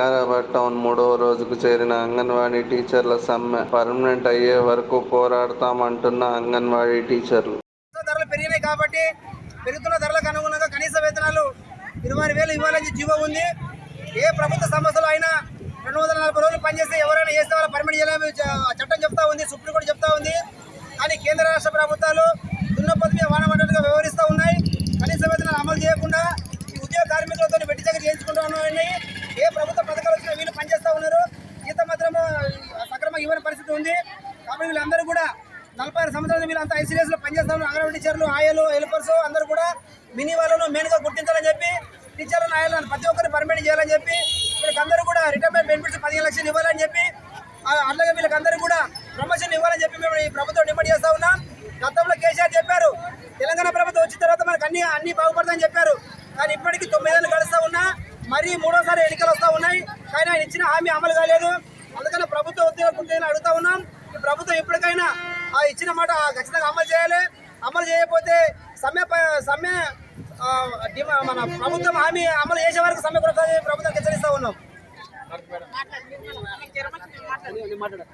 Vikarabad town మూడవ రోజుకు చేరిన అంగన్వాడీ టీచర్ల సమ్మె పర్మనెంట్ అయ్యే వరకు పోరాడతామంటున్న అంగన్వాడీ టీచర్లు. ధరలు పెరిగినాయి కాబట్టి పెరుగుతున్న ధరలకు అనుగుణంగా కనీస వేతనాలు ఇరవై వేలు ఇవ్వాలని జీవో ఉంది. ఏ ప్రభుత్వ సంస్థలు అయినా రెండు వందల నలభై రోజులు పనిచేస్తే ఎవరైనా చేస్తే వాళ్ళు పర్మిట్ చేయాలని చట్టం చెప్తా ఉంది సుప్రీంకోర్టు చెప్తా ఉంది. కానీ కేంద్ర రాష్ట్ర ప్రభుత్వాలు దున్నపతి మీద వానమంటట్టుగా వ్యవహరిస్తూ ఉన్నాయి. కనీస వేతనాలు అమలు చేయకుండా ఈ ఉద్యోగ కార్మికులతో వెట్టి దగ్గర చేయించుకుంటూ ఉన్నాయి ఏ ప్రభుత్వ పథకాలు వచ్చినా వీళ్ళు పనిచేస్తూ ఉన్నారు. ఈత మాత్రం సక్రమంగా ఇవ్వని పరిస్థితి ఉంది. కాబట్టి వీళ్ళందరూ కూడా నలభై ఆరు సంవత్సరాలు వీళ్ళంతా ఐసీఎస్లో లో ఉన్నారు. అంగన్వాడీ టీచర్లు ఆయలు హెల్పర్స్ అందరూ కూడా మినీ వాళ్ళను మెయిన్గా గుర్తించాలని చెప్పి టీచర్లను ఆయలను ప్రతి ఒక్కరిని పర్మిట్ చేయాలని చెప్పి వీళ్ళకందరూ కూడా రిటైర్మెంట్ బెనిఫిట్స్ పదిహేను లక్షలు ఇవ్వాలని చెప్పి ఆ, అట్లాగే వీళ్ళకందరూ కూడా ప్రమోషన్ ఇవ్వాలని చెప్పి మేము ఈ ప్రభుత్వం డిమాండ్ చేస్తా ఉన్నాం. గతంలో కేసీఆర్ చెప్పారు తెలంగాణ ప్రభుత్వం వచ్చిన తర్వాత మనకు అన్ని అన్ని బాగుపడతాయని చెప్పారు కానీ ఇప్పటికీ తొమ్మిదేళ్ళు గడుస్తూ ఉన్నా మరీ మూడోసారి ఎన్నికలు వస్తూ ఉన్నాయి. కానీ ఆయన ఇచ్చిన హామీ అమలు కాలేదు. అందుకని ప్రభుత్వ ఉద్యోగం అడుగుతా ఉన్నాం. ఈ ప్రభుత్వం ఎప్పటికైనా ఆ ఇచ్చిన మాట ఖచ్చితంగా అమలు చేయాలి. అమలు చేయకపోతే సమ్మె సమ్మె మన ప్రభుత్వం హామీ అమలు చేసే వరకు సమ్మె కొనసాగే ప్రభుత్వం హెచ్చరిస్తూ ఉన్నాం. మాట్లాడు?